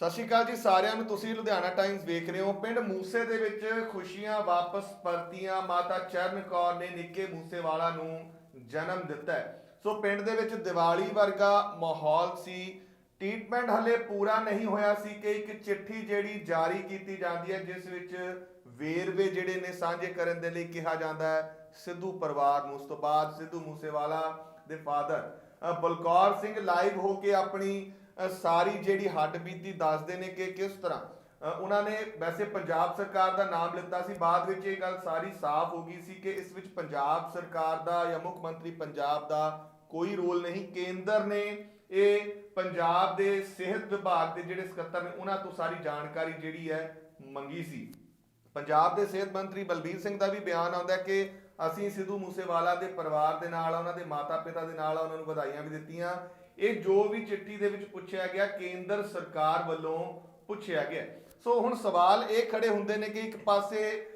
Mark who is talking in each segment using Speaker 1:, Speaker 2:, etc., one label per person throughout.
Speaker 1: ਸਤਿ ਸ਼੍ਰੀ ਅਕਾਲ ਜੀ ਸਾਰਿਆਂ ਨੂੰ। ਤੁਸੀਂ ਲੁਧਿਆਣਾ ਟਾਈਮਜ਼ ਵੇਖ ਰਹੇ ਹੋ। ਪਿੰਡ ਮੂਸੇ ਦੇ ਵਿੱਚ ਖੁਸ਼ੀਆਂ ਵਾਪਸ ਪਰਤੀਆਂ। ਮਾਤਾ ਚਰਨ ਕੌਰ ਨੇ ਨਿੱਕੇ ਮੂਸੇਵਾਲਾ ਨੂੰ ਜਨਮ ਦਿੱਤਾ ਸੋ ਪਿੰਡ ਦੇ ਵਿੱਚ ਦੀਵਾਲੀ ਵਰਗਾ ਮਾਹੌਲ ਸੀ। ਟ੍ਰੀਟਮੈਂਟ ਹਲੇ ਪੂਰਾ ਨਹੀਂ ਹੋਇਆ ਸੀ ਕਿ ਇੱਕ ਚਿੱਠੀ ਜਿਹੜੀ ਜਾਰੀ ਕੀਤੀ ਜਾਂਦੀ ਹੈ, ਜਿਸ ਵਿੱਚ ਵੇਰਵੇ ਜਿਹੜੇ ਨੇ ਸਾਂਝੇ ਕਰਨ ਦੇ ਲਈ ਕਿਹਾ ਜਾਂਦਾ ਹੈ, ਸਿੱਧੂ ਪਰਿਵਾਰ ਨੂੰ। ਉਸ ਤੋਂ ਬਾਅਦ ਸਿੱਧੂ ਮੂਸੇਵਾਲਾ ਦੇ ਫਾਦਰ ਬਲਕੌਰ ਸਿੰਘ ਲਾਈਵ ਹੋ ਕੇ ਆਪਣੀ ਸਾਰੀ ਜਿਹੜੀ ਹੱਡ ਬੀਤੀ ਦੱਸਦੇ ਨੇ ਕਿ ਕਿਸ ਤਰ੍ਹਾਂ? ਉਹਨਾਂ ਨੇ ਵੈਸੇ ਪੰਜਾਬ ਸਰਕਾਰ ਦਾ ਨਾਮ ਲਿੱਤਾ ਸੀ, ਬਾਅਦ ਵਿੱਚ ਇਹ ਗੱਲ ਸਾਰੀ ਸਾਫ਼ ਹੋ ਗਈ ਸੀ ਕਿ ਇਸ ਵਿੱਚ ਪੰਜਾਬ ਸਰਕਾਰ ਦਾ ਜਾਂ ਮੁੱਖ ਮੰਤਰੀ ਪੰਜਾਬ ਦਾ ਕੋਈ ਰੋਲ ਨਹੀਂ। ਕੇਂਦਰ ਨੇ ਇਹ ਪੰਜਾਬ ਦੇ ਸਿਹਤ ਵਿਭਾਗ ਦੇ ਜਿਹੜੇ ਸਕੱਤਰ ਨੇ, ਉਹਨਾਂ ਤੋਂ ਸਾਰੀ ਜਾਣਕਾਰੀ ਜਿਹੜੀ ਹੈ ਮੰਗੀ ਸੀ। ਪੰਜਾਬ ਦੇ ਸਿਹਤ ਮੰਤਰੀ ਬਲਬੀਰ ਸਿੰਘ ਦਾ ਵੀ ਬਿਆਨ ਆਉਂਦਾ ਕਿ ਅਸੀਂ ਸਿੱਧੂ ਮੂਸੇਵਾਲਾ ਦੇ ਪਰਿਵਾਰ ਦੇ ਨਾਲ ਉਹਨਾਂ ਦੇ ਮਾਤਾ-ਪਿਤਾ ਦੇ ਨਾਲ ਉਹਨਾਂ ਨੂੰ ਵਧਾਈਆਂ ਵੀ ਦਿੱਤੀਆਂ। ਇਹ ਜੋ ਵੀ ਚਿੱਠੀ ਦੇ ਵਿੱਚ ਪੁੱਛਿਆ ਗਿਆ ਕੇਂਦਰ ਸਰਕਾਰ ਵੱਲੋਂ ਪੁੱਛਿਆ ਗਿਆ। ਸੋ ਹੁਣ ਸਵਾਲ ਇਹ ਖੜੇ ਹੁੰਦੇ ਨੇ ਕਿ ਇੱਕ ਪਾਸੇ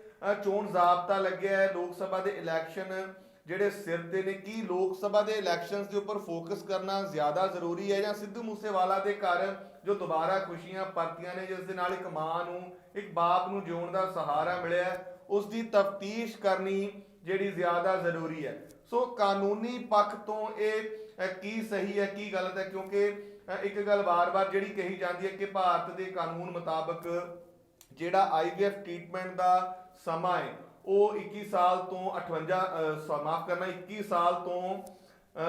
Speaker 1: ਚੋਣ ਜ਼ਾਬਤਾ ਲੱਗਿਆ ਹੈ ਲੋਕ ਸਭਾ ਦੇ ਇਲੈਕਸ਼ਨ ਜਿਹੜੇ ਸਿਰ ਤੇ ਨੇ ਕੀ ਲੋਕ ਸਭਾ ਦੇ ਇਲੈਕਸ਼ਨਸ ਦੇ ਉੱਪਰ ਫੋਕਸ ਕਰਨਾ ਜ਼ਿਆਦਾ ਜ਼ਰੂਰੀ ਹੈ ਜਾਂ ਸਿੱਧੂ ਮੂਸੇਵਾਲਾ ਦੇ ਘਰ ਜੋ ਦੁਬਾਰਾ ਖੁਸ਼ੀਆਂ ਪਰਤੀਆਂ ਨੇ ਜਿਸ ਦੇ ਨਾਲ ਇੱਕ ਮਾਂ ਨੂੰ ਇੱਕ ਬਾਪ ਨੂੰ ਜਿਉਣ ਦਾ ਸਹਾਰਾ ਮਿਲਿਆ ਹੈ, ਉਸ ਦੀ ਤਫਤੀਸ਼ ਕਰਨੀ ਜਿਹੜੀ ਜ਼ਿਆਦਾ ਜ਼ਰੂਰੀ ਹੈ। ਸੋ ਕਾਨੂੰਨੀ ਪੱਖ ਤੋਂ ਇਹ ਕੀ ਸਹੀ ਹੈ ਕੀ ਗਲਤ ਹੈ? ਕਿਉਂਕਿ ਇੱਕ ਗੱਲ ਵਾਰ-ਵਾਰ ਜਿਹੜੀ ਕਹੀ ਜਾਂਦੀ ਹੈ ਕਿ ਭਾਰਤ ਦੇ ਕਾਨੂੰਨ ਮੁਤਾਬਕ ਜਿਹੜਾ ਆਈਵੀਐਫ ਟ੍ਰੀਟਮੈਂਟ ਦਾ ਸਮਾਂ ਹੈ ਉਹ 21 ਸਾਲ ਤੋਂ 58 ਮਾਫ ਕਰਨਾ 21 ਸਾਲ ਤੋਂ ਅ,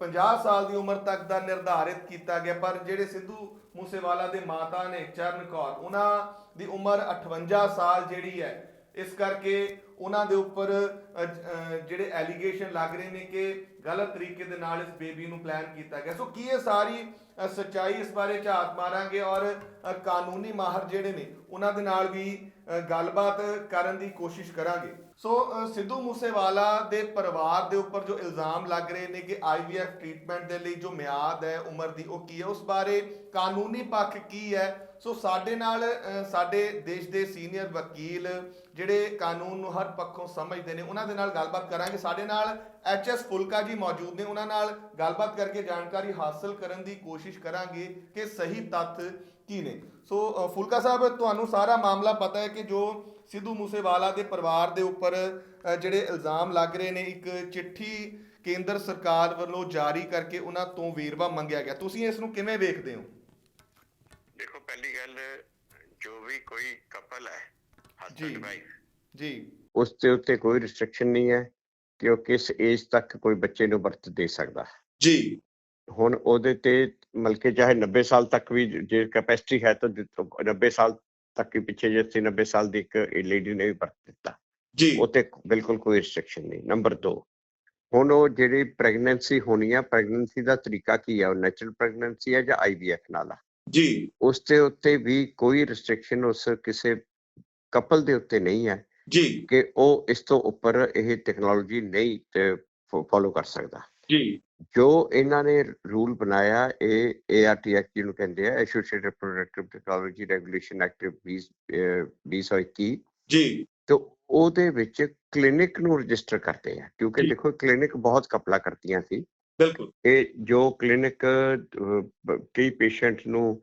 Speaker 1: 50 ਸਾਲ ਦੀ ਉਮਰ ਤੱਕ ਦਾ ਨਿਰਧਾਰਿਤ ਕੀਤਾ ਗਿਆ। ਪਰ ਜਿਹੜੇ ਸਿੱਧੂ ਮੂਸੇਵਾਲਾ ਦੇ ਮਾਤਾ ਨੇ ਚਰਨ ਕੌਰ ਉਹਨਾਂ ਦੀ ਉਮਰ 58 ਸਾਲ ਜਿਹੜੀ ਹੈ ਇਸ ਕਰਕੇ ਉਹਨਾਂ ਦੇ ਉੱਪਰ ਜਿਹੜੇ ਐਲੀਗੇਸ਼ਨ ਲੱਗ ਰਹੇ ਨੇ ਕਿ ਗਲਤ ਤਰੀਕੇ ਦੇ ਨਾਲ ਇਸ ਬੇਬੀ ਨੂੰ ਪਲਾਨ ਕੀਤਾ ਗਿਆ। ਸੋ ਕੀ ਇਹ ਸਾਰੀ ਅ, ਸੱਚਾਈ ਇਸ ਬਾਰੇ ਝਾਤ ਮਾਰਾਂਗੇ ਔਰ ਕਾਨੂੰਨੀ ਮਾਹਰ ਜਿਹੜੇ ਨੇ ਉਹਨਾਂ ਦੇ ਨਾਲ ਵੀ ਗੱਲਬਾਤ ਕਰਨ ਦੀ ਕੋਸ਼ਿਸ਼ ਕਰਾਂਗੇ। ਸੋ ਸਿੱਧੂ ਮੂਸੇਵਾਲਾ ਦੇ ਪਰਿਵਾਰ ਦੇ ਉੱਪਰ ਜੋ ਇਲਜ਼ਾਮ ਲੱਗ ਰਹੇ ਨੇ ਕਿ ਆਈਵੀਐਫ ਟ੍ਰੀਟਮੈਂਟ ਦੇ ਲਈ ਜੋ ਮਿਆਦ ਹੈ ਉਮਰ ਦੀ ਉਹ ਕੀ ਹੈ ਉਸ ਬਾਰੇ ਕਾਨੂੰਨੀ ਪੱਖ ਕੀ ਹੈ? ਸੋ ਸਾਡੇ ਨਾਲ ਸਾਡੇ ਦੇਸ਼ ਦੇ ਸੀਨੀਅਰ ਵਕੀਲ ਜਿਹੜੇ ਕਾਨੂੰਨ ਨੂੰ ਹਰ ਪੱਖੋਂ ਸਮਝਦੇ ਨੇ, ਉਹਨਾਂ ਦੇ ਨਾਲ ਗੱਲਬਾਤ ਕਰਾਂਗੇ। ਸਾਡੇ ਨਾਲ ਐਚਐਸ ਫੁਲਕਾ ਜੀ ਮੌਜੂਦ ਨੇ, ਉਹਨਾਂ ਨਾਲ ਗੱਲਬਾਤ ਕਰਕੇ ਜਾਣਕਾਰੀ ਹਾਸਲ ਕਰਨ ਦੀ ਕੋਸ਼ਿਸ਼ ਕਰਾਂਗੇ ਕਿ ਸਹੀ ਤੱਥ ਕੀ ਨੇ। ਸੋ ਫੁਲਕਾ ਸਾਹਿਬ, ਤੁਹਾਨੂੰ ਸਾਰਾ ਮਾਮਲਾ ਪਤਾ ਹੈ ਕਿ ਜੋ ਸਿੱਧੂ ਮੂਸੇਵਾਲਾ ਦੇ ਪਰਿਵਾਰ ਦੇ ਉੱਪਰ ਜਿਹੜੇ ਇਲਜ਼ਾਮ ਲੱਗ ਰਹੇ ਨੇ, ਇੱਕ ਚਿੱਠੀ ਕੇਂਦਰ ਸਰਕਾਰ ਵੱਲੋਂ ਜਾਰੀ ਕਰਕੇ ਉਹਨਾਂ ਤੋਂ ਵੇਰਵਾ ਮੰਗਿਆ ਗਿਆ। ਤੁਸੀਂ ਇਸ ਨੂੰ ਕਿਵੇਂ ਵੇਖਦੇ ਹੋ?
Speaker 2: ਦੇਖੋ, ਪਹਿਲੀ ਗੱਲ ਜੋ ਵੀ ਕੋਈ ਕਪਲ ਹੈ ਹਸਬੰਡ ਵਾਈਫ
Speaker 1: ਜੀ।
Speaker 3: ਉਸ ਦੇ ਉੱਤੇ ਕੋਈ ਰਿਸਟ੍ਰਿਕਸ਼ਨ ਨਹੀਂ ਹੈ ਕਿ ਉਹ ਕਿਸ ਏਜ ਤੱਕ ਕੋਈ ਬੱਚੇ ਨੂੰ ਬਰਥ ਦੇ ਸਕਦਾ।
Speaker 1: ਜੀ।
Speaker 3: ਹੁਣ ਉਹਦੇ ਤੇ ਮਲਕੇ ਚਾਹੇ 90 ਸਾਲ ਤੱਕ ਵੀ ਜੇ ਕੈਪੈਸਿਟੀ ਹੈ ਤਾਂ ਦਿੱਤ- 90 ਸਾਲ ਤੱਕ ਹੀ ਪਿੱਛੇ ਜੇ 80 90 ਸਾਲ ਦੀ ਇੱਕ ਲੇਡੀ ਨੇ ਵੀ ਬਰਥ ਦਿੱਤਾ।
Speaker 1: ਜੀ।
Speaker 3: ਉਹ ਤੇ ਬਿਲਕੁਲ ਕੋਈ ਰਿਸਟ੍ਰਿਕਸ਼ਨ ਨਹੀਂ। ਨੰਬਰ 2 ਹੁਣ ਉਹ ਜਿਹੜੀ ਪ੍ਰੈਗਨੈਂਸੀ ਹੋਣੀ ਆ ਪ੍ਰੈਗਨੈਂਸੀ ਦਾ ਤਰੀਕਾ ਕੀ ਹੈ ਉਹ ਨੈਚੁਰਲ ਪ੍ਰੈਗਨੈਂਸੀ ਹੈ ਜਾਂ ਆਈਵੀਐਫ ਨਾਲ ਆ?
Speaker 1: ਜੀ।
Speaker 3: ਉਸ ਦੇ ਉੱਤੇ ਵੀ ਕੋਈ ਰਿਸਟ੍ਰਿਕਸ਼ਨ ਉਸ ਕਿਸੇ ਕਪਲ ਦੇ ਉੱਤੇ ਨਹੀਂ ਹੈ
Speaker 1: ਜੀ।
Speaker 3: ਕਿ ਉਹ ਇਸ ਤੋਂ ਉੱਪਰ ਇਹ ਟੈਕਨੋਲੋਜੀ ਨਹੀਂ ਫੋਲੋ ਕਰ ਸਕਦਾ।
Speaker 1: ਜੀ।
Speaker 3: ਜੋ ਇਹਨਾਂ ਨੇ ਰੂਲ ਬਣਾਇਆ ਇਹ ਐਕਟ ਜਿਹਨੂੰ ਕਹਿੰਦੇ ਆ associated productive technology regulation act 20 uh 2021
Speaker 1: ਜੀ।
Speaker 3: ਤੇ ਉਹਦੇ ਵਿੱਚ ਕਲੀਨਿਕ ਨੂੰ ਰਜਿਸਟਰ ਕਰਦੇ ਆ ਕਿਉਂਕਿ। ਦੇਖੋ ਕਲੀਨਿਕ ਬਹੁਤ ਕਪਲਾ ਕਰਤੀਆਂ ਸੀ।
Speaker 1: ਬਿਲਕੁਲ।
Speaker 3: ਇਹ ਜੋ ਕਲੀਨਿਕ ਕਈ ਪੇਸ਼ੈਂਟ ਨੂੰ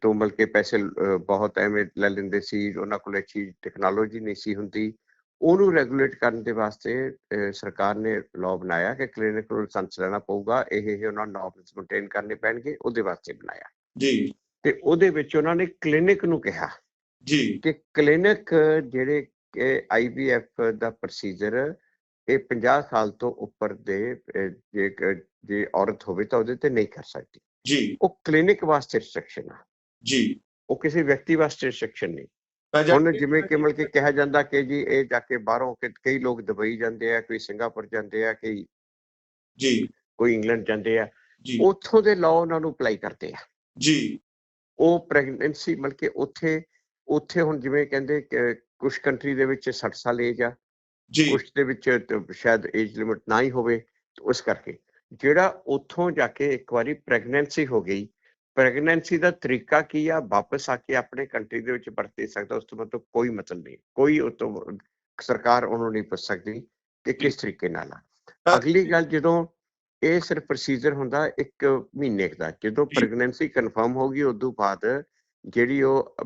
Speaker 3: ਤੋਂ ਬਲਕਿ ਪੈਸੇ ਬਹੁਤ ਐਵੇਂ ਲੈ ਲੈਂਦੇ ਸੀ ਉਹਨਾਂ ਕੋਲ ਅੱਛੀ ਟੈਕਨੋਲੋਜੀ ਨਹੀਂ ਸੀ ਹੁੰਦੀ। ਉਹਨੂੰ ਰੈਗੂਲੇਟ ਕਰਨ ਦੇ ਵਾਸਤੇ ਸਰਕਾਰ ਨੇ ਲਾਅ ਬਣਾਇਆ ਕਿ ਕਲੀਨਿਕ ਨੂੰ ਲਾਇਸੈਂਸ ਲੈਣਾ ਪਊਗਾ। ਇਹ ਇਹ ਉਹਨਾਂ ਨੋਰਮਸ ਮੇਨਟੇਨ ਕਰਨੇ ਪੈਣਗੇ ਉਹਦੇ ਵਾਸਤੇ ਬਣਾਇਆ।
Speaker 1: ਜੀ।
Speaker 3: ਤੇ ਉਹਦੇ ਵਿੱਚ ਉਹਨਾਂ ਨੇ ਕਲੀਨਿਕ ਨੂੰ ਕਿਹਾ
Speaker 1: ਜੀ।
Speaker 3: ਕਿ ਕਲੀਨਿਕ ਜਿਹੜੇ ਆਈਵੀਐਫ ਦਾ ਪ੍ਰੋਸੀਜਰ ਇਹ 50 ਸਾਲ ਤੋਂ ਉੱਪਰ ਦੇ ਜੇ ਜੇ ਔਰਤ ਹੋਵੇ ਤਾਂ ਉਹਦੇ ਤੇ ਨਹੀਂ ਕਰ ਸਕਦੀ।
Speaker 1: ਜੀ।
Speaker 3: ਉਹ ਕਲੀਨਿਕ ਵਾਸਤੇ ਰਿਸਟ੍ਰਿਕਸ਼ਨ ਆ।
Speaker 1: ਜੀ।
Speaker 3: ਉਹ ਕਿਸੇ ਵਿਅਕਤੀ ਵਾਸਤੇ ਰਿਸਟ੍ਰਿਕਸ਼ਨ ਨਹੀਂ। ਹੁਣ ਜਿਵੇਂ ਕਿ ਮਤਲਬ ਕਿ ਕਿਹਾ ਜਾਂਦਾ ਕਿ ਜੀ ਇਹ ਜਾ ਕੇ ਬਾਹਰੋਂ ਕਿ ਕਈ ਲੋਕ ਦੁਬਈ ਜਾਂਦੇ ਆ ਕੋਈ ਸਿੰਗਾਪੁਰ ਜਾਂਦੇ ਆ ਕਈ
Speaker 1: ਜੀ।
Speaker 3: ਕੋਈ ਇੰਗਲੈਂਡ ਜਾਂਦੇ ਆ। ਉੱਥੋਂ ਦੇ ਲਾਅ ਉਹਨਾਂ ਨੂੰ ਅਪਲਾਈ ਕਰਦੇ ਆ।
Speaker 1: ਜੀ।
Speaker 3: ਉਹ ਪ੍ਰੈਗਨੈਂਸੀ ਮਤਲਬ ਕਿ ਉੱਥੇ ਉੱਥੇ ਹੁਣ ਜਿਵੇਂ ਕਹਿੰਦੇ ਕੁਝ ਕੰਟਰੀ ਦੇ ਵਿੱਚ 60 ਸਾਲ ਏਜ ਆ।
Speaker 1: ਜੀ।
Speaker 3: ਕੁਝ ਦੇ ਵਿੱਚ ਸ਼ਾਇਦ ਏਜ ਲਿਮਿਟ ਨਾ ਹੀ ਹੋਵੇ ਉਸ ਕਰਕੇ। ਜਿਹੜਾ ਉੱਥੋਂ ਜਾ ਕੇ ਇੱਕ ਵਾਰੀ ਪ੍ਰੈਗਨੈਂਸੀ ਹੋ ਗਈ ਪ੍ਰੈਗਨੈਂਸੀ ਦਾ ਤਰੀਕਾ ਕੀ ਆ? ਵਾਪਸ ਆ ਕੇ ਆਪਣੇ ਕੰਟਰੀ ਦੇ ਵਿੱਚ ਵਰਤ ਸਕਦਾ ਉਸ ਤੋਂ ਮਤਲਬ ਕੋਈ ਮਤਲਬ ਨਹੀਂ ਕੋਈ ਉਹ ਤੋਂ ਸਰਕਾਰ ਉਹਨੂੰ ਨਹੀਂ ਪੁੱਛ ਸਕਦੀ ਕਿ ਕਿਸ ਤਰੀਕੇ ਨਾਲ ਆ। ਅਗਲੀ ਗੱਲ ਜਦੋਂ ਇਹ ਸਿਰਫ ਪ੍ਰੋਸੀਜਰ ਹੁੰਦਾ ਇੱਕ ਮਹੀਨੇ ਦਾ ਜਦੋਂ। ਪ੍ਰੈਗਨੈਂਸੀ ਕਨਫਰਮ ਹੋ ਗਈ ਉਦੋਂ ਬਾਅਦ ਜਿਹੜੀ ਉਹ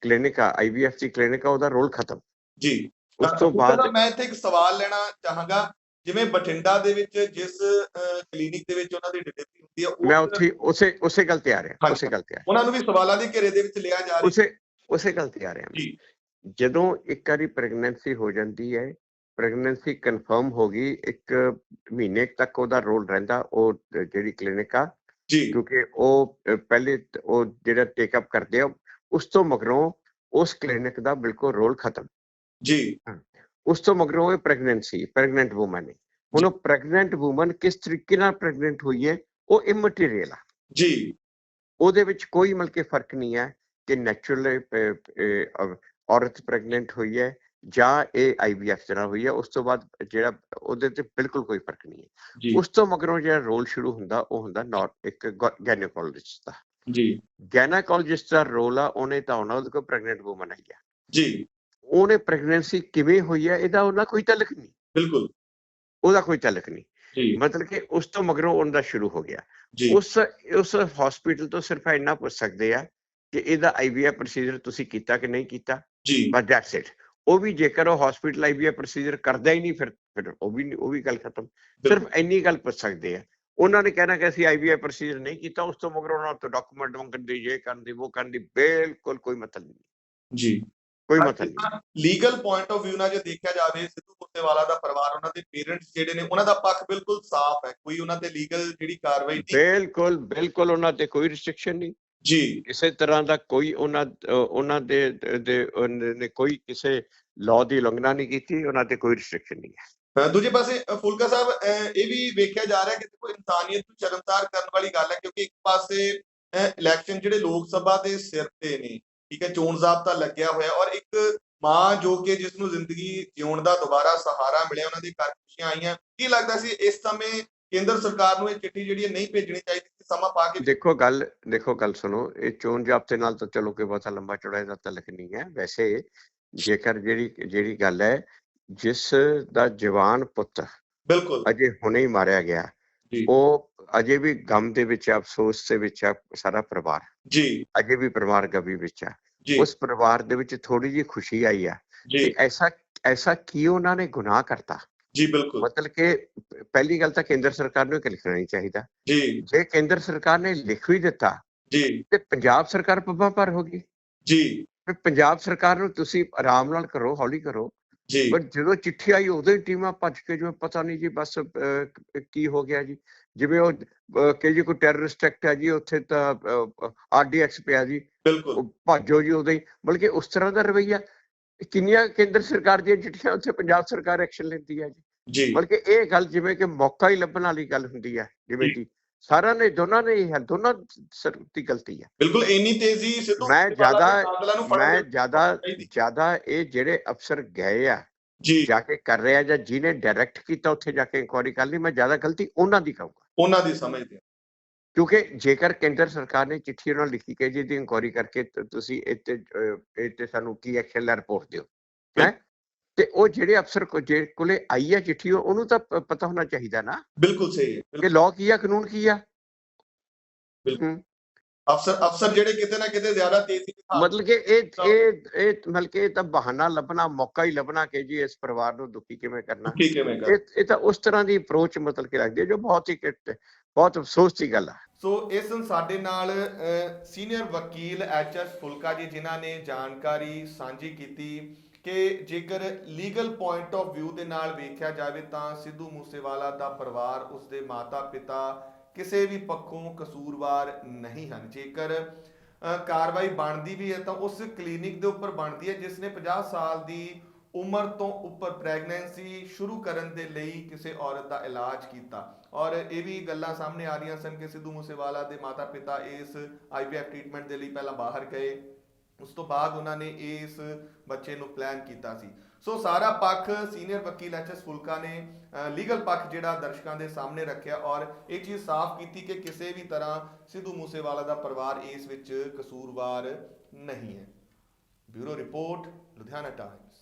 Speaker 3: ਕਲੀਨਿਕ ਆ ਆਈਵੀਐਫ ਦੀ ਕਲੀਨਿਕ ਆ ਉਹਦਾ ਰੋਲ ਖਤਮ।
Speaker 1: ਜੀ।
Speaker 3: ਉਸ ਤਾਂ ਬਾਅਦ
Speaker 1: ਮੈਂ ਇੱਥੇ ਇੱਕ ਸਵਾਲ ਲੈਣਾ ਚਾਹਾਂਗਾ ਜਿਵੇਂ ਬਠਿੰਡਾ ਦੇ ਵਿੱਚ ਜਿਸ ਕਲੀਨਿਕ ਦੇ ਵਿੱਚ ਉਹਨਾਂ ਦੀ ਡਿਲੀਵਰੀ ਹੁੰਦੀ ਹੈ ਉਹ
Speaker 3: ਮੈਂ ਉੱਥੇ ਉਸੇ ਉਸੇ ਗੱਲ ਤੇ ਆ ਰਿਹਾ। ਉਸੇ ਗੱਲ ਤੇ ਆ
Speaker 1: ਉਹਨਾਂ ਨੂੰ ਵੀ ਸਵਾਲਾਂ ਦੇ ਘੇਰੇ ਦੇ ਵਿੱਚ ਲਿਆ ਜਾ ਰਿਹਾ
Speaker 3: ਉਸੇ ਉਸੇ ਗੱਲ ਤੇ ਆ ਰਿਹਾ।
Speaker 1: ਜੀ।
Speaker 3: ਜਦੋਂ ਇੱਕ ਵਾਰੀ ਪ੍ਰੈਗਨੈਂਸੀ ਹੋ ਜਾਂਦੀ ਹੈ ਪ੍ਰੈਗਨੈਂਸੀ ਕਨਫਰਮ ਹੋ ਗਈ ਇੱਕ ਮਹੀਨੇ ਤੱਕ ਉਹਦਾ ਰੋਲ ਰਹਿੰਦਾ ਉਹ ਜਿਹੜੀ ਕਲੀਨਿਕ ਆ
Speaker 1: ਜੀ
Speaker 3: ਕਿਉਂਕਿ ਉਹ ਪਹਿਲੇ ਉਹ ਜਿਹੜਾ ਟੇਕ ਅਪ ਕਰਦੇ ਆ ਉਸ ਤੋਂ ਮਗਰੋਂ ਉਸ ਕਲੀਨਿਕ ਦਾ ਬਿਲਕੁਲ ਰੋਲ ਖਤਮ
Speaker 1: ਜੀ
Speaker 3: ਉਸ ਤੋਂ ਮਗਰੋਂ ਇਹ ਪ੍ਰੈਗਨੈਂਸੀ ਪ੍ਰੈਗਨੈਂਟ ਔਮਨ ਹੈ ਹੁਣ ਉਹ ਪ੍ਰੈਗਨੈਂਟ ਔਮਨ ਕਿਸ ਤਰੀਕੇ ਨਾਲ ਪ੍ਰੈਗਨੈਂਟ ਹੋਈ ਹੈ ਉਹ ਇਮਟੀਰੀਅਲ ਆ।
Speaker 1: ਜੀ।
Speaker 3: ਉਹਦੇ ਵਿੱਚ ਕੋਈ ਮਤਲਬ ਕਿ ਫ਼ਰਕ ਨਹੀਂ ਹੈ ਕਿ ਨੈਚੁਰਲ ਔਰਤ ਪ੍ਰੈਗਨੈਂਟ ਹੋਈ ਹੈ ਜਾਂ ਇਹ ਆਈਵੀਐਫ ਨਾਲ ਹੋਈ ਹੈ ਉਸ ਤੋਂ ਬਾਅਦ ਜਿਹੜਾ ਉਹਦੇ ਤੇ ਬਿਲਕੁਲ ਕੋਈ ਫ਼ਰਕ ਨਹੀਂ ਹੈ। ਉਸ ਤੋਂ ਮਗਰੋਂ ਜਿਹੜਾ ਰੋਲ ਸ਼ੁਰੂ ਹੁੰਦਾ ਉਹ ਹੁੰਦਾ ਨਾਟ ਇੱਕ ਗੈਨੇਕੋਲੋਜਿਸਟ ਦਾ।
Speaker 1: ਜੀ।
Speaker 3: ਗੈਨਾਕੋਲੋਜਿਸਟ ਦਾ ਰੋਲ ਆ ਉਹਨੇ ਤਾਂ ਆਉਣਾ ਉਹਦੇ ਕੋਲ ਪ੍ਰੈਗਨੈਂਟ ਔਮਨ ਆਈ ਆ।
Speaker 1: ਜੀ।
Speaker 3: ਉਹਨੇ ਪ੍ਰੈਗਨੈਂਸੀ ਕਿਵੇਂ ਹੋਈ ਹੈ ਇਹਦਾ ਉਹਨਾਂ ਕੋਈ ਤਲਕ ਨਹੀਂ।
Speaker 1: ਬਿਲਕੁਲ।
Speaker 3: ਉਹਦਾ ਕੋਈ ਤਲਕ ਨਹੀਂ।
Speaker 1: ਜੀ।
Speaker 3: ਮਤਲਬ ਕਿ ਉਸ ਤੋਂ ਮਗਰੋਂ ਉਹਨਾਂ ਦਾ ਸ਼ੁਰੂ ਹੋ ਗਿਆ।
Speaker 1: ਜੀ।
Speaker 3: ਉਸ ਉਸ ਹਸਪੀਟਲ ਤੋਂ ਸਿਰਫ ਇੰਨਾ ਪੁੱਛ ਸਕਦੇ ਆ ਕਿ ਇਹਦਾ ਆਈਵੀਐਫ ਪ੍ਰੋਸੀਜਰ ਤੁਸੀਂ ਕੀਤਾ ਕਿ ਨਹੀਂ ਕੀਤਾ?
Speaker 1: ਜੀ।
Speaker 3: ਬਸ ਦੈਟਸ ਇਟ ਉਹ ਵੀ ਜੇਕਰ ਉਹ ਹਸਪੀਟਲ ਆਈਵੀਐਫ ਪ੍ਰੋਸੀਜਰ ਕਰਦਾ ਹੀ ਨਹੀਂ ਫਿਰ ਫਿਰ ਉਹ ਵੀ ਉਹ ਵੀ ਗੱਲ ਖਤਮ। ਸਿਰਫ ਇੰਨੀ ਗੱਲ ਪੁੱਛ ਸਕਦੇ ਆ। ਉਹਨਾਂ ਨੇ ਕਹਿਣਾ ਕਿ ਅਸੀਂ ਆਈਵੀਐਫ ਪ੍ਰੋਸੀਜਰ ਨਹੀਂ ਕੀਤਾ ਉਸ ਤੋਂ ਮਗਰੋਂ ਉਹਨਾਂ ਤੋਂ ਡਾਕੂਮੈਂਟ ਮੰਗਣ ਦੀ ਇਹ ਕਰਨ ਦੀ ਉਹ ਕਰਨ ਦੀ ਬਿਲਕੁਲ ਕੋਈ ਮਤਲਬ ਨਹੀਂ।
Speaker 1: ਜੀ।
Speaker 3: ਕੋਈ ਮਤਲਬ ਨਹੀਂ।
Speaker 1: ਲੀਗਲ ਪੁਆਇੰਟ ਆਫ View ਨਾਲ ਜੇ ਦੇਖਿਆ ਜਾਵੇ ਸਿੱਧੂ ਮੂਸੇਵਾਲਾ ਦਾ ਪਰਿਵਾਰ ਉਹਨਾਂ ਦੇ ਪੇਰੈਂਟਸ ਜਿਹੜੇ ਨੇ ਉਹਨਾਂ ਦਾ ਪੱਖ ਬਿਲਕੁਲ ਸਾਫ਼ ਹੈ। ਕੋਈ ਉਹਨਾਂ ਤੇ ਲੀਗਲ ਜਿਹੜੀ ਕਾਰਵਾਈ ਨਹੀਂ
Speaker 3: ਬਿਲਕੁਲ ਬਿਲਕੁਲ ਉਹਨਾਂ ਤੇ ਕੋਈ ਰਿਸਟ੍ਰਿਕਸ਼ਨ ਨਹੀਂ।
Speaker 1: ਜੀ।
Speaker 3: ਕਿਸੇ ਤਰ੍ਹਾਂ ਦਾ ਕੋਈ ਉਹਨਾਂ ਉਹਨਾਂ ਦੇ ਦੇ ਨੇ ਕੋਈ ਕਿਸੇ ਲਾਅ ਦੀ ਉਲੰਘਣਾ ਨਹੀਂ ਕੀਤੀ ਉਹਨਾਂ ਤੇ ਕੋਈ ਰਿਸਟ੍ਰਿਕਸ਼ਨ ਨਹੀਂ ਹੈ।
Speaker 1: ਦੂਜੇ ਪਾਸੇ ਫੁਲਕਾ ਸਾਹਿਬ ਇਹ ਵੀ ਵੇਖਿਆ ਜਾ ਰਿਹਾ ਕਿ ਦੇਖੋ ਇਨਸਾਨੀਅਤ ਨੂੰ ਸ਼ਰਮਸਾਰ ਕਰਨ ਵਾਲੀ ਗੱਲ ਹੈ ਕਿਉਂਕਿ ਇੱਕ ਪਾਸੇ ਇਲੈਕਸ਼ਨ ਜਿਹੜੇ ਲੋਕ ਸਭਾ ਦੇ ਸਿਰ ਤੇ ਨੇ ਠੀਕ ਹੈ ਚੋਣ ਜ਼ਾਬਤਾ ਲੱਗਿਆ ਹੋਇਆ ਔਰ ਇੱਕ ਮਾਂ ਜੋ ਕਿ ਜਿਸ ਨੂੰ ਜ਼ਿੰਦਗੀ ਜਿਉਣ ਦਾ ਦੁਬਾਰਾ ਸਹਾਰਾ ਮਿਲਿਆ ਉਹਨਾਂ ਦੇ ਘਰ ਖੁਸ਼ੀਆਂ ਆਈਆਂ ਕੀ ਲੱਗਦਾ ਸੀ ਇਸ ਸਮੇਂ ਕੇਂਦਰ ਸਰਕਾਰ ਨੂੰ ਇਹ ਚਿੱਠੀ ਜਿਹੜੀ ਨਹੀਂ ਭੇਜਣੀ ਚਾਹੀਦੀ ਸੀ ਸਮਾਂ ਪਾ ਕੇ
Speaker 3: ਦੇਖੋ ਗੱਲ ਦੇਖੋ ਗੱਲ ਸੁਣੋ ਇਹ ਚੋਣ ਜਾਬਤੇ ਨਾਲ ਤਾਂ ਚਲੋ ਕੋਈ ਬਹੁਤਾ ਲੰਬਾ ਚੌੜਾ ਇਹਦਾ ਤਲਕ ਨਹੀਂ ਹੈ ਵੈਸੇ ਜੇਕਰ ਜਿਹੜੀ ਜਿਹੜੀ ਗੱਲ ਹੈ ਜਿਸ ਦਾ ਜਵਾਨ ਪੁੱਤ
Speaker 1: ਬਿਲਕੁਲ
Speaker 3: ਅਜੇ ਹੁਣੇ ਹੀ ਮਾਰਿਆ ਗਿਆ। ਉਹ ਅਜੇ ਵੀ ਗਮ ਦੇ ਵਿੱਚ ਅਫਸੋਸ ਦੇ ਵਿੱਚ ਆ ਸਾਰਾ ਪਰਿਵਾਰ।
Speaker 1: ਜੀ।
Speaker 3: ਅਜੇ ਵੀ ਪਰਿਵਾਰ ਗਵੀ ਵਿੱਚ ਆ।
Speaker 1: ਜੀ।
Speaker 3: ਉਸ ਪਰਿਵਾਰ ਦੇ ਵਿੱਚ ਥੋੜੀ ਜਿਹੀ ਖੁਸ਼ੀ ਆਈ ਆ
Speaker 1: ਜੀ।
Speaker 3: ਐਸਾ ਐਸਾ ਕੀ ਉਹਨਾਂ ਨੇ ਗੁਨਾਹ ਕਰਤਾ?
Speaker 1: ਜੀ ਬਿਲਕੁਲ।
Speaker 3: ਮਤਲਬ ਕਿ ਪਹਿਲੀ ਗੱਲ ਤਾਂ ਕੇਂਦਰ ਸਰਕਾਰ ਨੂੰ ਇਹ ਲਿਖਣਾ ਨਹੀਂ ਚਾਹੀਦਾ।
Speaker 1: ਜੀ।
Speaker 3: ਜੇ ਕੇਂਦਰ ਸਰਕਾਰ ਨੇ ਲਿਖ ਵੀ ਦਿੱਤਾ
Speaker 1: ਜੀ।
Speaker 3: ਤੇ ਪੰਜਾਬ ਸਰਕਾਰ ਪੱਬਾਂ ਪਰ ਹੋ ਗਈ।
Speaker 1: ਜੀ।
Speaker 3: ਪੰਜਾਬ ਸਰਕਾਰ ਨੂੰ ਤੁਸੀਂ ਆਰਾਮ ਨਾਲ ਕਰੋ ਹੌਲੀ ਕਰੋ।
Speaker 1: ਜੀ।
Speaker 3: ਪਰ ਜਦੋਂ ਚਿੱਠੀ ਆਈ ਉਦੋਂ ਹੀ ਟੀਮਾਂ ਭੱਜ ਕੇ ਜਿਵੇਂ ਪਤਾ ਨਹੀਂ ਜੀ ਬਸ ਕੀ ਹੋ ਗਿਆ ਜੀ। ਜਿਵੇਂ ਉਹ ਕਿ ਜੀ ਕੋਈ ਟੈਰਰਿਸਟ ਐਕਟ ਹੈ ਜੀ ਉੱਥੇ ਤਾਂ ਆਰਡੀਐਕਸ ਪਿਆ ਜੀ।
Speaker 1: ਬਿਲਕੁਲ।
Speaker 3: ਭਾਜੋ ਜੀ ਉਦੋਂ ਹੀ। ਬਲਕਿ ਉਸ ਤਰ੍ਹਾਂ ਦਾ ਰਵਈਆ ਕਿੰਨੀਆਂ ਕੇਂਦਰ ਸਰਕਾਰ ਦੀਆਂ ਚਿੱਠੀਆਂ ਉੱਥੇ ਪੰਜਾਬ ਸਰਕਾਰ ਐਕਸ਼ਨ ਲੈਂਦੀ ਹੈ ਜੀ।
Speaker 1: ਜੀ।
Speaker 3: ਬਲਕਿ ਇਹ ਗੱਲ ਜਿਵੇਂ ਕਿ ਮੌਕਾ ਹੀ ਲੱਭਣ ਵਾਲੀ ਗੱਲ ਹੁੰਦੀ ਹੈ ਜਿਵੇਂ। ਕਿ ਸਾਰਿਆਂ ਨੇ ਦੋਨਾਂ ਨੇ ਹੈ ਦੋਨਾਂ ਦੀ ਗਲਤੀ ਹੈ।
Speaker 1: ਬਿਲਕੁਲ ਇੰਨੀ ਤੇਜ਼ੀ ਸਿੱਧੂ
Speaker 3: ਮੈਂ ਜ਼ਿਆਦਾ- ਮੈਂ ਜ਼ਿਆਦਾ। ਜ਼ਿਆਦਾ ਇਹ ਜਿਹੜੇ ਅਫਸਰ ਗਏ ਆ
Speaker 1: ਜੀ।
Speaker 3: ਜਾ ਕੇ ਕਰ ਰਹੇ ਜਾਂ ਜਿਹਨੇ ਡਾਇਰੈਕਟ ਕੀਤਾ ਉੱਥੇ ਜਾ ਕੇ ਇਨਕੁਆਇਰੀ ਕਰ ਲਈ ਮੈਂ ਜ਼ਿਆਦਾ ਗਲਤੀ ਉਹਨਾਂ ਦੀ ਕਹੂੰਗਾ
Speaker 1: ਉਹਨਾਂ ਦੀ ਸਮਝਦੇ।
Speaker 3: ਕਿਉਂਕਿ ਜੇਕਰ ਕੇਂਦਰ ਸਰਕਾਰ ਨੇ ਚਿੱਠੀ ਉਹਨਾਂ ਨੂੰ ਲਿਖੀ ਕਿ ਜੀ ਦੀ ਇਨਕੁਆਇਰੀ ਕਰਕੇ ਤੁਸੀਂ ਇੱਥੇ ਤੇ ਸਾਨੂੰ ਕੀ ਐਕਸ਼ਨ ਲੈ ਰਿਪੋਰਟ ਦਿਓ ਹੈ? ਤੇ ਉਹ ਜਿਹੜੇ ਅਫਸਰ ਕੋਲੇ ਆਈ ਹੈ ਚਿੱਠੀ ਉਹ- ਉਹਨੂੰ ਤਾਂ ਪਤਾ ਹੋਣਾ ਚਾਹੀਦਾ ਨਾ।
Speaker 1: ਬਿਲਕੁਲ ਸਹੀ ਹੈ
Speaker 3: ਕਿ। ਲਾਅ ਕੀ ਆ ਕਾਨੂੰਨ ਕੀ ਆ?
Speaker 1: ਅਫਸਰ ਅਫਸਰ ਜਿਹੜੇ ਕਿਤੇ ਨਾ ਕਿਤੇ ਜ਼ਿਆਦਾ ਤੇਜ਼ੀ
Speaker 3: ਮਤਲਬ ਕਿ ਇਹ ਇਹ ਇਹ ਮਤਲਬ ਕਿ ਤਾਂ ਬਹਾਨਾ ਲੱਭਣਾ ਮੌਕਾ ਹੀ ਲੱਭਣਾ ਕਿ ਜੀ ਇਸ ਪਰਿਵਾਰ ਨੂੰ ਦੁਖੀ ਕਿਵੇਂ ਕਰਨਾ।
Speaker 1: ਠੀਕ ਹੈ ਮੈਂ ਗੱਲ
Speaker 3: ਇਹ ਇਹ ਤਾਂ ਉਸ ਤਰ੍ਹਾਂ ਦੀ ਅਪਰੋਚ ਮਤਲਬ ਕਿ ਲੱਗਦੀ ਹੈ ਜੋ ਬਹੁਤ ਹੀ ਕਿਟ- ਬਹੁਤ ਅਫਸੋਸ ਦੀ ਗੱਲ ਆ।
Speaker 1: ਸੋ ਇਸ ਨੂੰ ਸਾਡੇ ਨਾਲ ਸੀਨੀਅਰ ਵਕੀਲ ਐਚ ਐਸ ਫੁਲਕਾ ਜੀ ਜਿਨ੍ਹਾਂ ਨੇ ਜਾਣਕਾਰੀ ਸਾਂਝੀ ਕੀਤੀ। ਕਿ ਜੇਕਰ ਲੀਗਲ ਪੁਆਇੰਟ ਆਫ View ਦੇ ਨਾਲ ਵੇਖਿਆ ਜਾਵੇ ਤਾਂ ਸਿੱਧੂ ਮੂਸੇਵਾਲਾ ਦਾ ਪਰਿਵਾਰ, ਉਸਦੇ ਮਾਤਾ-ਪਿਤਾ ਕਿਸੇ ਵੀ ਪੱਖੋਂ ਕਸੂਰਵਾਰ ਨਹੀਂ ਹਨ। ਜੇਕਰ ਕਾਰਵਾਈ ਬਣਦੀ ਵੀ ਹੈ ਤਾਂ ਉਸ ਕਲੀਨਿਕ ਦੇ ਉੱਪਰ ਬਣਦੀ ਹੈ, ਜਿਸ ਨੇ 50 ਸਾਲ ਦੀ ਉਮਰ ਤੋਂ ਉੱਪਰ ਪ੍ਰੈਗਨੈਂਸੀ ਸ਼ੁਰੂ ਕਰਨ ਦੇ ਲਈ ਕਿਸੇ ਔਰਤ ਦਾ ਇਲਾਜ ਕੀਤਾ। ਔਰ ਇਹ ਵੀ ਗੱਲਾਂ ਸਾਹਮਣੇ ਆ ਰਹੀਆਂ ਸਨ ਕਿ ਸਿੱਧੂ ਮੂਸੇਵਾਲਾ ਦੇ ਮਾਤਾ-ਪਿਤਾ ਇਸ ਆਈਵੀਐਫ ਟ੍ਰੀਟਮੈਂਟ ਦੇ ਲਈ ਪਹਿਲਾਂ ਬਾਹਰ ਗਏ। ਉਸ ਤੋਂ ਬਾਅਦ ਉਹਨਾਂ ਨੇ ਇਸ ਬੱਚੇ ਨੂੰ ਪਲਾਨ ਕੀਤਾ ਸੀ। ਸੋ ਸਾਰਾ ਪੱਖ ਸੀਨੀਅਰ ਵਕੀਲ ਐਚਐਸ ਫੁਲਕਾ ਨੇ ਲੀਗਲ ਪੱਖ ਜਿਹੜਾ ਦਰਸ਼ਕਾਂ ਦੇ ਸਾਹਮਣੇ ਰੱਖਿਆ ਔਰ ਇਹ ਚੀਜ਼ ਸਾਫ਼ ਕੀਤੀ ਕਿ ਕਿਸੇ ਵੀ ਤਰ੍ਹਾਂ ਸਿੱਧੂ ਮੂਸੇਵਾਲਾ ਦਾ ਪਰਿਵਾਰ ਇਸ ਵਿੱਚ ਕਸੂਰਵਾਰ ਨਹੀਂ ਹੈ। Bureau report, Ludhiana Times